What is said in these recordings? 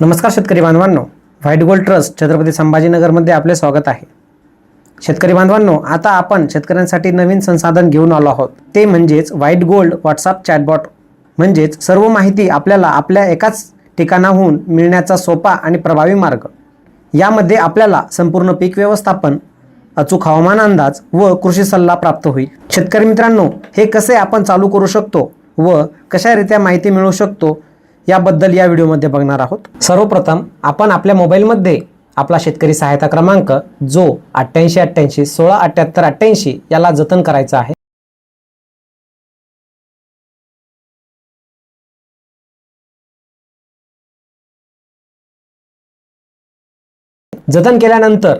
नमस्कार शेतकरी बांधवांनो. व्हाईट गोल्ड ट्रस्ट छत्रपती संभाजीनगरमध्ये आपले स्वागत आहे. शेतकरी बांधवांनो आता आपण शेतकऱ्यांसाठी नवीन संसाधन घेऊन आलो आहोत. ते म्हणजेच व्हाईट गोल्ड व्हॉट्सअप चॅटबॉट. म्हणजेच सर्व माहिती आपल्याला आपल्या एकाच ठिकाणाहून मिळण्याचा सोपा आणि प्रभावी मार्ग. यामध्ये आपल्याला संपूर्ण पीक व्यवस्थापन अचूक हवामान अंदाज व कृषी सल्ला प्राप्त होईल. शेतकरी मित्रांनो हे कसे आपण चालू करू शकतो व कशारित्या माहिती मिळवू शकतो याबद्दल या व्हिडिओमध्ये बघणार आहोत. सर्वप्रथम आपण आपल्या मोबाईलमध्ये आपला शेतकरी सहायता क्रमांक जो अठ्ठ्याऐंशी अठ्ठ्याऐंशी सोळा अठ्ठ्याहत्तर अठ्ठ्याऐंशी याला जतन करायचा आहे. जतन केल्यानंतर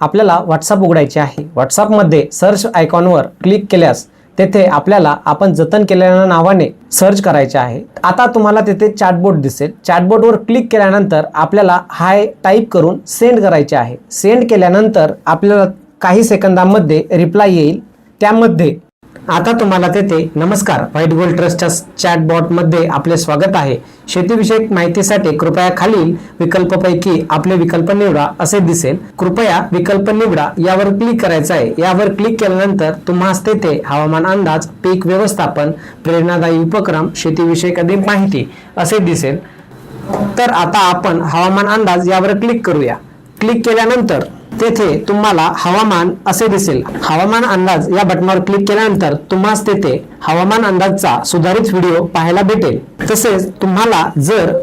आपल्याला व्हॉट्सअप उघडायचे आहे. व्हॉट्सअपमध्ये सर्च आयकॉनवर क्लिक केल्यास तेथे आपल्याला आपण जतन केलेल्या नावाने सर्च करायचे आहे. आता तुम्हाला तेथे चॅटबोट दिसेल. चॅटबोटवर क्लिक केल्यानंतर आपल्याला हाय टाईप करून सेंड करायचे आहे. सेंड केल्यानंतर आपल्याला काही सेकंदामध्ये रिप्लाय येईल. त्यामध्ये आता तुम्हाला तेथे नमस्कार व्हाईट गोल्ड ट्रस्टच्या चॅटबॉटमध्ये आपले स्वागत आहे. शेतीविषयक माहितीसाठी कृपया खालील विकल्पपैकी आपले विकल्प निवडा असे दिसेल. कृपया विकल्प निवडा यावर क्लिक करायचं आहे. यावर क्लिक केल्यानंतर तुम्हाला तेथे हवामान अंदाज पीक व्यवस्थापन प्रेरणादायी उपक्रम शेतीविषयक अधिक माहिती असे दिसेल. तर आता आपण हवामान अंदाज यावर क्लिक करूया. क्लिक केल्यानंतर तेथे तुम्हाला हवामान असे दिसेल. हवामान अंदाज या बटनावर क्लिक केल्यानंतर तुम्हाला तेथे हवामान अंदाजचा सुधारित व्हिडिओ पाहायला भेटेल. तसेच तुम्हाला जर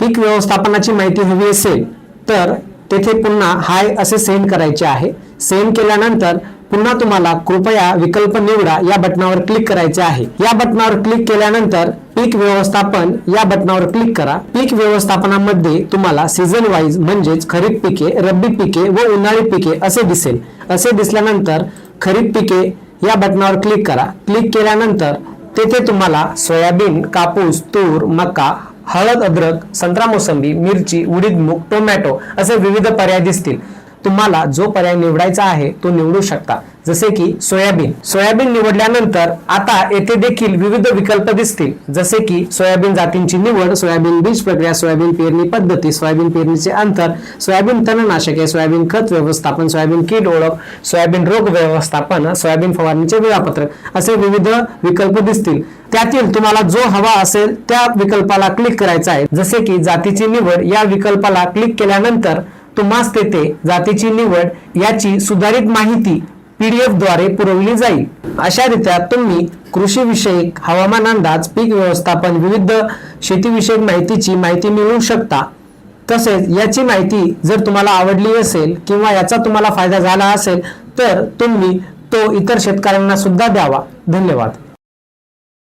पीक व्यवस्थापनाची माहिती हवी असेल तर तेथे पुन्हा हाय असे सेंड करायचे आहे. सेंड केल्यानंतर पुन्हा तुम्हाला कृपया विकल्प निवडा या बटनावर क्लिक करायचे आहे. या बटनावर क्लिक केल्यानंतर पीक व्यवस्थापन या बटनावर क्लिक करा. पीक व्यवस्थापनामध्ये तुम्हाला सीझन वाईज म्हणजेच खरीप पिके रब्बी पिके व उन्हाळी पिके असे दिसेल. असे दिसल्यानंतर खरीप पिके या बटनावर क्लिक करा. क्लिक केल्यानंतर तेथे तुम्हाला सोयाबीन कापूस तूर मका हळद अद्रक संत्रा मोसंबी मिरची उडीद मूग टोमॅटो असे विविध पर्याय दिसतील. तुम्हाला जो पर्याय निवडायचा आहे तो निवडू शकता. जसे की सोयाबीन. सोयाबीन निवडल्यानंतर आता येथे देखील विविध विकल्प दिसतील. जसे की सोयाबीन जातींची निवड सोयाबीन बीज प्रक्रिया सोयाबीन पेरणी पद्धती सोयाबीन पेरणीचे अंतर सोयाबीन तणनाशके सोयाबीन खत व्यवस्थापन सोयाबीन कीड ओळख सोयाबीन रोग व्यवस्थापन सोयाबीन फवारणीचे वेळापत्रक असे विविध विकल्प दिसतील. त्यातील तुम्हाला जो हवा असेल त्या विकल्पाला क्लिक करायचा आहे. जसे की जातीची निवड या विकल्पाला क्लिक केल्यानंतर तुम्हास तेथे जातीची निवड याची सुधारित माहिती पीडीएफद्वारे पुरवली जाईल. अशा रीत्या तुम्ही कृषी विषयक हवामान अंदाज पीक व्यवस्थापन विविध शेतीविषयक माहितीची माहिती मिळवू शकता. तसेच याची माहिती जर तुम्हाला आवडली असेल किंवा याचा तुम्हाला फायदा झाला असेल तर तुम्ही तो इतर शेतकऱ्यांना सुद्धा द्यावा. धन्यवाद.